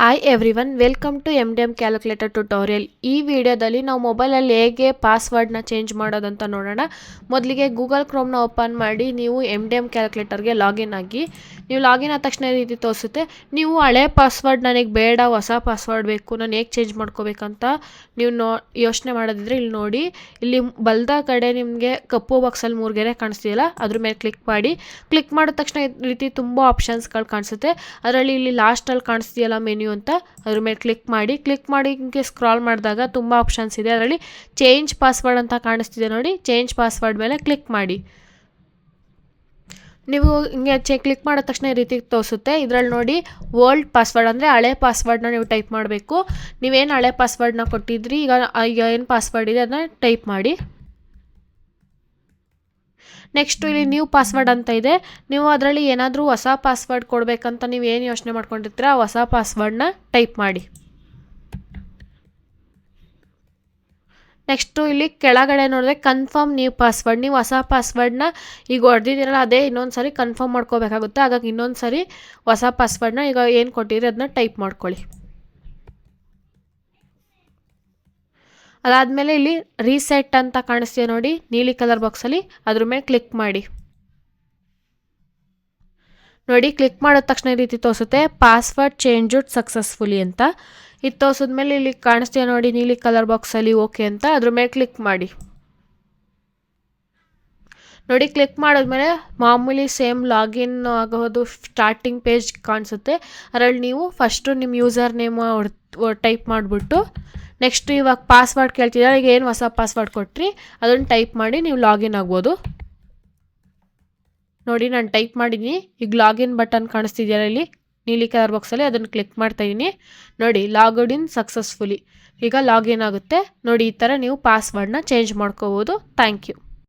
Hi everyone welcome to M D M calculator tutorial ಈ ವಿಡಿಯೋದಲ್ಲಿ ನಾವು ಮೊಬೈಲಲ್ಲಿ ಹೇಗೆ ಪಾಸ್ವರ್ಡ್ನ ಚೇಂಜ್ ಮಾಡೋದಂತ ನೋಡೋಣ. ಮೊದಲಿಗೆ ಗೂಗಲ್ ಕ್ರೋಮ್ನ ಓಪನ್ ಮಾಡಿ ನೀವು ಎಂ ಡಿ ಎಂ ಕ್ಯಾಲ್ಕುಲೇಟರ್ಗೆ ಲಾಗಿನ್ ಆಗಿ ನೀವು ಲಾಗಿನ್ ಆದ ತಕ್ಷಣ ರೀತಿ ತೋರಿಸುತ್ತೆ. ನೀವು ಹಳೆ ಪಾಸ್ವರ್ಡ್ ನನಗೆ ಬೇಡ, ಹೊಸ ಪಾಸ್ವರ್ಡ್ ಬೇಕು, ನಾನು ಹೇಗೆ ಚೇಂಜ್ ಮಾಡ್ಕೋಬೇಕಂತ ನೀವು ನೋ, ಯೋಚನೆ ಮಾಡೋದಿದ್ರೆ ಇಲ್ಲಿ ನೋಡಿ. ಇಲ್ಲಿ ಬಲ್ದ ಕಡೆ ನಿಮಗೆ ಕಪ್ಪು ಬಾಕ್ಸಲ್ಲಿ ಮೂರು ಗೆರೆ ಕಾಣಿಸ್ತಿದೆಯಲ್ಲ, ಅದ್ರ ಮೇಲೆ ಕ್ಲಿಕ್ ಮಾಡಿ. ಕ್ಲಿಕ್ ಮಾಡಿದ ತಕ್ಷಣ ಈ ರೀತಿ ತುಂಬ ಆಪ್ಷನ್ಸ್ಗಳು ಕಾಣಿಸುತ್ತೆ. ಅದರಲ್ಲಿ ಇಲ್ಲಿ ಲಾಸ್ಟಲ್ಲಿ ಕಾಣಿಸ್ತಿದೆಯಲ್ಲ ಮೆನ್ಯೂ ಅಂತ, ಅದ್ರ ಮೇಲೆ ಕ್ಲಿಕ್ ಮಾಡಿ. ಕ್ಲಿಕ್ ಮಾಡಿ ಹಿಂಗೆ ಸ್ಕ್ರಾಲ್ ಮಾಡಿದಾಗ ತುಂಬ ಆಪ್ಷನ್ಸ್ ಇದೆ. ಅದರಲ್ಲಿ ಚೇಂಜ್ ಪಾಸ್ವರ್ಡ್ ಅಂತ ಕಾಣಿಸ್ತಿದೆ ನೋಡಿ. ಚೇಂಜ್ ಪಾಸ್ವರ್ಡ್ ಮೇಲೆ ಕ್ಲಿಕ್ ಮಾಡಿ. ನೀವು ಹಿಂಗೆ ಚೆ ಕ್ಲಿಕ್ ಮಾಡಿದ ತಕ್ಷಣ ಈ ರೀತಿ ತೋರಿಸುತ್ತೆ. ಇದರಲ್ಲಿ ನೋಡಿ ಓಲ್ಡ್ ಪಾಸ್ವರ್ಡ್ ಅಂದರೆ ಹಳೆ ಪಾಸ್ವರ್ಡ್ನ ನೀವು ಟೈಪ್ ಮಾಡಬೇಕು. ನೀವೇನು ಹಳೆ ಪಾಸ್ವರ್ಡ್ನ ಕೊಟ್ಟಿದ್ರಿ, ಈಗ ಈಗ ಏನು ಪಾಸ್ವರ್ಡ್ ಇದೆ ಅದನ್ನ ಟೈಪ್ ಮಾಡಿ. ನೆಕ್ಸ್ಟು ಇಲ್ಲಿ ನ್ಯೂ ಪಾಸ್ವರ್ಡ್ ಅಂತ ಇದೆ. ನೀವು ಅದರಲ್ಲಿ ಏನಾದರೂ ಹೊಸ ಪಾಸ್ವರ್ಡ್ ಕೊಡಬೇಕಂತ ನೀವು ಏನು ಯೋಚನೆ ಮಾಡ್ಕೊಂಡಿರ್ತೀರ, ಆ ಹೊಸ ಪಾಸ್ವರ್ಡ್ನ ಟೈಪ್ ಮಾಡಿ. ನೆಕ್ಸ್ಟು ಇಲ್ಲಿ ಕೆಳಗಡೆ ನೋಡಿದ್ರೆ ಕನ್ಫರ್ಮ್ ನ್ಯೂ ಪಾಸ್ವರ್ಡ್ ನೀವು ಹೊಸ ಪಾಸ್ವರ್ಡ್ನ ಈಗ ಹೊಡೆದಿದ್ದೀರಲ್ಲ, ಅದೇ ಇನ್ನೊಂದು ಸಾರಿ ಕನ್ಫರ್ಮ್ ಮಾಡ್ಕೋಬೇಕಾಗುತ್ತೆ. ಹಾಗಾಗಿ ಇನ್ನೊಂದು ಸಾರಿ ಹೊಸ ಪಾಸ್ವರ್ಡ್ನ ಈಗ ಏನು ಕೊಟ್ಟಿದ್ರೆ ಅದನ್ನ ಟೈಪ್ ಮಾಡ್ಕೊಳ್ಳಿ. ಅದಾದಮೇಲೆ ಇಲ್ಲಿ ರೀಸೆಟ್ ಅಂತ ಕಾಣಿಸ್ತೀವಿ ನೋಡಿ, ನೀಲಿ ಕಲರ್ ಬಾಕ್ಸಲ್ಲಿ ಅದ್ರ ಮೇಲೆ ಕ್ಲಿಕ್ ಮಾಡಿ. ನೋಡಿ ಕ್ಲಿಕ್ ಮಾಡಿದ ತಕ್ಷಣ ಈ ರೀತಿ ತೋರಿಸುತ್ತೆ. ಪಾಸ್ವರ್ಡ್ ಚೇಂಜ್ ಸಕ್ಸಸ್ಫುಲಿ ಅಂತ. ಇದು ತೋರಿಸಿದ್ಮೇಲೆ ಇಲ್ಲಿ ಕಾಣಿಸ್ತೀಯ ನೋಡಿ, ನೀಲಿ ಕಲರ್ ಬಾಕ್ಸಲ್ಲಿ ಓಕೆ ಅಂತ. ಅದ್ರ ಮೇಲೆ ಕ್ಲಿಕ್ ಮಾಡಿ. ನೋಡಿ ಕ್ಲಿಕ್ ಮಾಡಿದ್ಮೇಲೆ ಮಾಮೂಲಿ ಸೇಮ್ ಲಾಗಿನ್ ಆಗೋದು ಸ್ಟಾರ್ಟಿಂಗ್ ಪೇಜ್ ಕಾಣಿಸುತ್ತೆ. ಅದರಲ್ಲಿ ನೀವು ಫಸ್ಟು ನಿಮ್ಮ ಯೂಸರ್ ನೇಮ್ ಟೈಪ್ ಮಾಡಿಬಿಟ್ಟು ನೆಕ್ಸ್ಟ್ ಇವಾಗ ಪಾಸ್ವರ್ಡ್ ಕೇಳ್ತಿದ್ದಾರೆ, ಈಗ ಏನು ಹೊಸ ಪಾಸ್ವರ್ಡ್ ಕೊಟ್ರಿ, ಅದನ್ನು ಟೈಪ್ ಮಾಡಿ ನೀವು ಲಾಗಿನ್ ಆಗ್ಬೋದು. ನೋಡಿ, ನಾನು ಟೈಪ್ ಮಾಡಿದ್ದೀನಿ ಈಗ ಲಾಗಿನ್ ಬಟನ್ ಕಾಣಿಸ್ತಿದೆಯಲ್ಲ ಇಲ್ಲಿ? ನೀಲಿ ಕಲರ್ ಬಾಕ್ಸಲ್ಲಿ ಅದನ್ನು ಕ್ಲಿಕ್ ಮಾಡ್ತಾ ಇದ್ದೀನಿ ನೋಡಿ ಲಾಗೌಡ್ ಇನ್ ಸಕ್ಸಸ್ಫುಲಿ ಈಗ ಲಾಗಿನ್ ಆಗುತ್ತೆ. ನೋಡಿ, ಈ ಥರ ನೀವು ಪಾಸ್ವರ್ಡ್ನ ಚೇಂಜ್ ಮಾಡ್ಕೋಬೋದು. Thank you